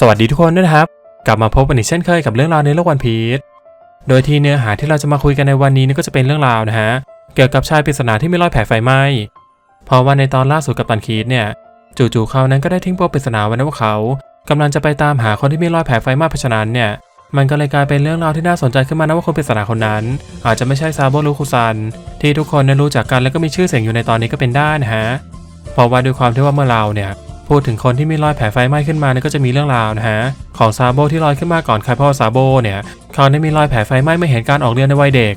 สวัสดีทุกคนด้วยนะครับ กลับมาพบกันอีกเช่นเคยกับเรื่องราวในโลกวันพีชโดยที่เนื้อหาที่เราจะมาคุยกันในวันนี้นี่ก็จะเป็นเรื่องราวนะฮะเกี่ยวกับชายปริศนาที่มีรอยแผลไฟไหม้เพราะว่าในตอนล่าสุดกับตันคีดเนี่ย จู่ๆเขานั้นก็ได้ทิ้งปมปริศนาไว้นะว่าเขากำลังจะไปตามหาคนที่มีรอยแผลไฟไหม้เพราะฉะนั้นเนี่ย มันก็เลยกลายเป็นเรื่องราวที่น่าสนใจขึ้นมานะว่าคนปริศนาคนนั้น อาจจะไม่ใช่ซาโบรุคุซันที่ทุกคนนั้นรู้จักกันแล้วก็มีชื่อเสียงอยู่ในตอนนี้ก็เป็นได้นะฮะเพราะว่าด้วยความที่ว่าเมื่อเราเนี่ย พูดถึงคนที่มีรอยแผลไฟไหม้ขึ้นมาเนี่ยก็จะมีเรื่องราวนะฮะของซาโบที่ลอยขึ้นมาก่อนใครพ่อซาโบเนี่ยเขาได้มีรอยแผลไฟไหม้เมื่อเห็นการออกเรือในวัยเด็ก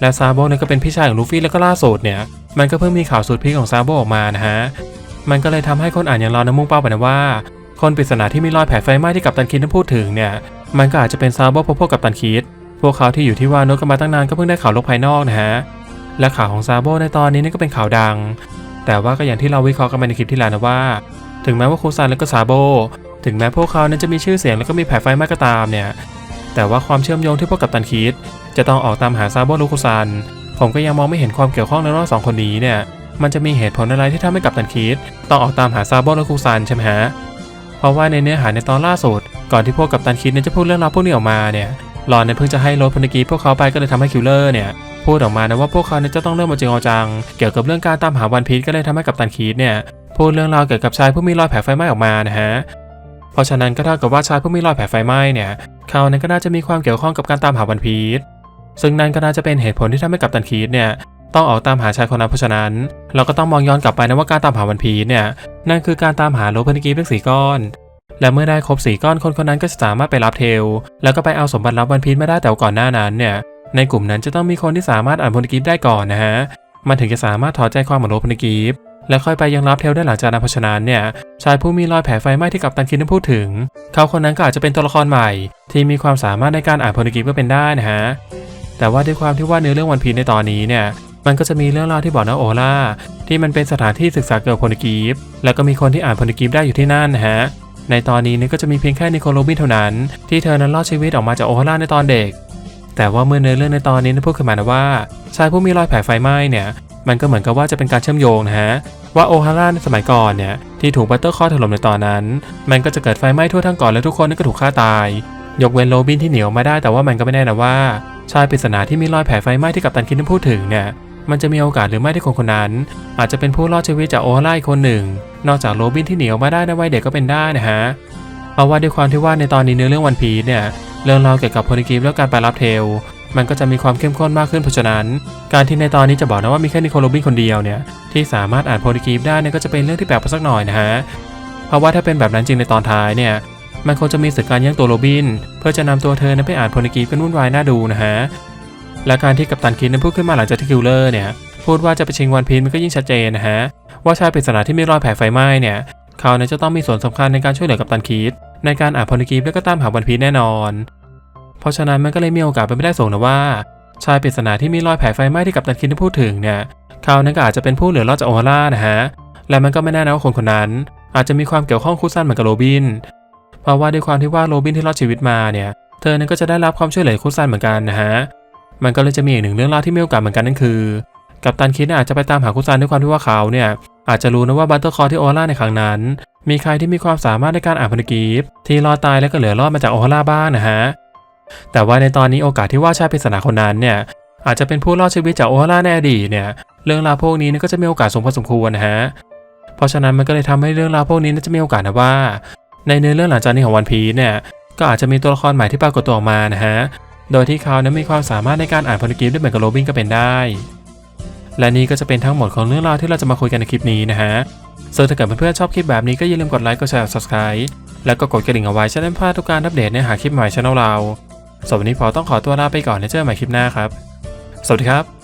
และซาโบเนี่ยก็เป็นพี่ชายของลูฟี่แล้วก็ล่าสุดเนี่ยมันก็เพิ่งมีข่าวสุดพีคของซาโบออกมานะฮะมันก็เลยทำให้คนอ่านอย่างเรานะมุ่งเป้าไปนะว่า คนปริศนาที่มีรอยแผลไฟไหม้ที่กัปตันคิดนั้นพูดถึงเนี่ยมันก็อาจจะเป็นซาโบพวกกับตันคิดพวกเขาที่อยู่ที่วานโนกันมาตั้งนานก็เพิ่งได้ข่าวโลกภายนอกนะฮะและข่าวของซาโบในตอนนี้นี่ก็เป็นข่าวดัง แต่ว่าก็อย่างที่เราวิเคราะห์กันไปในคลิปที่แล้วนะว่า ถึงแม้ว่าโคซานและก็ซาโบ ถึงแม้พวกเขานั้นจะมีชื่อเสียงแล้วก็มีแผลไฟไหม้ก็ตามเนี่ย แต่ว่าความเชื่อมโยงที่พวกกัปตันคิด จะต้องออกตามหาซาโบลูคุซัน ผมก็ยังมองไม่เห็นความเกี่ยวข้องในระหว่างสองคนนี้เนี่ย มันจะมีเหตุผลอะไรที่ทำให้กัปตันคิด ต้องออกตามหาซาโบลูคุซันใช่ไหมฮะ เพราะว่าในเนื้อหาในตอนล่าสุด ก่อนที่พวกกัปตันคิดเนี่ยจะพูดเรื่องราวพวกนี้ออกมาเนี่ยหลอนเนี่ยเพิ่งจะให้รถพนิกีพวกเขาไปก็เลยทำให้คิลเลอร์เนี่ยพูดออกมานะว่าพวกเขาเนี่ยจะต้องเริ่มมาจริงเอาจังเกี่ยวกับเรื่องการตามหาวันพีชก็เลยทำให้กัปตันคิดเนี่ย พูดเรื่องราวเกี่ยวกับชายผู้มีรอยแผลไฟไหม้ออกมานะฮะเพราะฉะนั้นก็เท่ากับว่าชายผู้มีรอยแผลไฟไหม้เนี่ยเขานั้นก็น่าจะมีความเกี่ยวข้องกับการตามหาวันพีชซึ่งนั่นก็น่าจะเป็นเหตุผลที่ทำให้กัปตันคีดเนี่ยต้องออกตามหาชายคนนั้นเพราะฉะนั้น เราก็ต้องมองย้อนกลับไปนะว่าการตามหาวันพีชเนี่ยนั่นคือการตามหาโลพนิกีเพียงสีก้อน และเมื่อได้ครบสีก้อนคนคนนั้นก็จะสามารถไปรับเทล แล้วก็ไปเอาสมบัติรับวันพีชไม่ได้แต่ก่อนหน้านั้นเนี่ยในกลุ่มนั้นจะต้องมีคนที่สามารถอ่านพนิกีได้ก่อนนะฮะมันถึงจะสามารถถอดใจความของโลพนิกี และค่อยไปยังรับเทลได้หลังจากนั้นเพราะฉะนั้นเนี่ยชายผู้มีรอยแผลไฟไหม้ที่กัปตันคิดได้พูดถึง เขาคนนั้นก็อาจจะเป็นตัวละครใหม่ ที่มีความสามารถในการอ่านพนิกีฟก็เป็นได้นะฮะแต่ว่าด้วยความที่ว่าเนื้อเรื่องวันพีในตอนนี้เนี่ยมันก็จะมีเรื่องราวที่บอกนะโอล่าที่มันเป็นสถานที่ศึกษาเกี่ยวกับพนิกีฟแล้วก็มีคนที่อ่านพนิกีฟได้อยู่ที่นั่นนะฮะในตอนนี้เนี่ยก็จะมีเพียงแค่นิโคลโรบินเท่านั้น ที่เธอนั้นรอดชีวิตออกมาจากโอล่าในตอนเด็ก แต่ว่าเมื่อเนื้อเรื่องในตอนนี้ได้พูดขึ้นมานะว่าชายผู้มีรอยแผลไฟไหม้เนี่ยมันก็เหมือนกับว่าจะเป็นการเชื่อมโยงนะฮะ ว่าโอฮาร่าในสมัยก่อนเนี่ยที่ถูกบัตเตอร์คอถล่มในตอนนั้น มันก็จะเกิดไฟไหม้ทั่วทั้งเก่อนและทุกคนนั่ก็ถูกฆ่าตาย ยกเว้นโรบินที่เหนียวมาได้แต่ว่ามันก็ไม่แน่นะว่า ชายปริศนาที่มีรอยแผลไฟไหม้ที่กัปตันคิดนั้นพูดถึงเนี่ยมันจะมีโอกาสหรือไม่ที่คนคนนั้น อาจจะเป็นผู้รอดชีวิตจากโอฮาร่าอีกคนหนึ่ง นอกจากโรบินที่เหนียวมาได้ในวัยเด็กก็เป็นได้นะฮะเพราะว่าด้วยความที่ว่าในตอนนี้เนื้อเรื่องวันพีเนี่ยเรื่องราวเกี่ยวกับโพนิกีฟและการไปรับเทล มันก็จะมีความเข้มข้นมากขึ้นเพราะฉะนั้น การที่ในตอนนี้จะบอกนะว่ามีแค่นิโคลโรบินคนเดียวเนี่ยที่สามารถอ่านโพนิกีฟได้เนี่ยก็จะเป็นเรื่องที่แปลกไปสักหน่อยนะฮะเพราะว่าถ้าเป็นแบบนั้นจริงในตอนท้ายเนี่ยมันคงจะมีศึกการแย่งตัวโรบิน เพื่อจะนำตัวเธอนั้นไปอ่านโพนิกีฟกันวุ่นวายน่าดูนะฮะและการที่กัปตันคิดนั้นพูดขึ้นมาหลังจากที่คิลเลอร์เนี่ยพูดว่าจะไปชิงวันพีชมันก็ยิ่งชัดเจนนะฮะว่าชายปริศนาที่มีรอยแผลไฟไหม้เนี่ยเขาเนี่ยจะต้องมีส่วนสำคัญในการช่วยเหลือกัปตันคิดในการอ่านพอนิกีฟและก็ตามหาวันพีแน่นอน เพราะฉะนั้นมันก็เลยมีโอกาสเป็นไปได้สูงนะว่า ชายปริศนาที่มีรอยแผลไฟไหม้ที่กัปตันคิดได้พูดถึงเนี่ยเขานั้นก็อาจจะเป็นผู้เหลือรอดจากโอฮาร่านะฮะและมันก็ไม่แน่นะว่าคนคนนั้น อาจจะมีความเกี่ยวข้องคู่สั้นเหมือนกับโรบิน เพราะว่าด้วยความที่ว่าโรบินที่รอดชีวิตมาเนี่ย เธอนั้นก็จะได้รับความช่วยเหลือคู่สั้นเหมือนกันนะฮะ มันก็เลยจะมีอีกหนึ่งเรื่องเล่าวที่มีโอกาสเหมือนกันนั่นคือ กัปตันคิดอาจจะไปตามหาคู่ซันด้วยความที่ว่าเขาเนี่ยอาจจะรู้นะว่าบัตเตอร์คอร์ที่โอฮาร่าในครั้งนั้น มีใครที่มีความสามารถในการอ่านพนกีฟที่รอดตายและก็เหลือรอดมาจากโอฮาร่าบ้างนะฮะ แต่ว่าในตอนนี้โอกาสที่ว่าชายปริศนาคนนั้นเนี่ยอาจจะเป็นผู้รอดชีวิตจากโอฮาร่าในอดีตเนี่ยเรื่องราวพวกนี้นก็จะมีโอกาสสูงพอสมควรนะฮะเพราะฉะนั้นมันก็เลยทำให้เรื่องราวพวกนี้น่าจะมีโอกาสนะว่า ในเนื้อเรื่องหลังจากนี้ของวันพีเนี่ยก็อาจจะมีตัวละครใหม่ที่ปรากฏตัวออกมานะฮะโดยที่เขานั้นมีความสามารถในการอ่านพันกีฟได้เหมือนกับโรบินก็เป็นได้ และนี่ก็จะเป็นทั้งหมดของเรื่องราวที่เราจะมาคุยกันในคลิปนี้นะฮะส่วนถ้าเกิดเพื่อนๆชอบคลิปแบบนี้ก็อย่าลืมกดไลค์กดแชร์ subscribe แล้วก็กดกระดิ่งเอาไว้จะได้ไม่พลาดทุกการอัปเดตเนื้อหาคลิปใหม่ช่องเรา สำหรับวันนี้พอต้องขอตัวลาไปก่อนแล้วเจอกันใหม่คลิปหน้าครับ สวัสดีครับ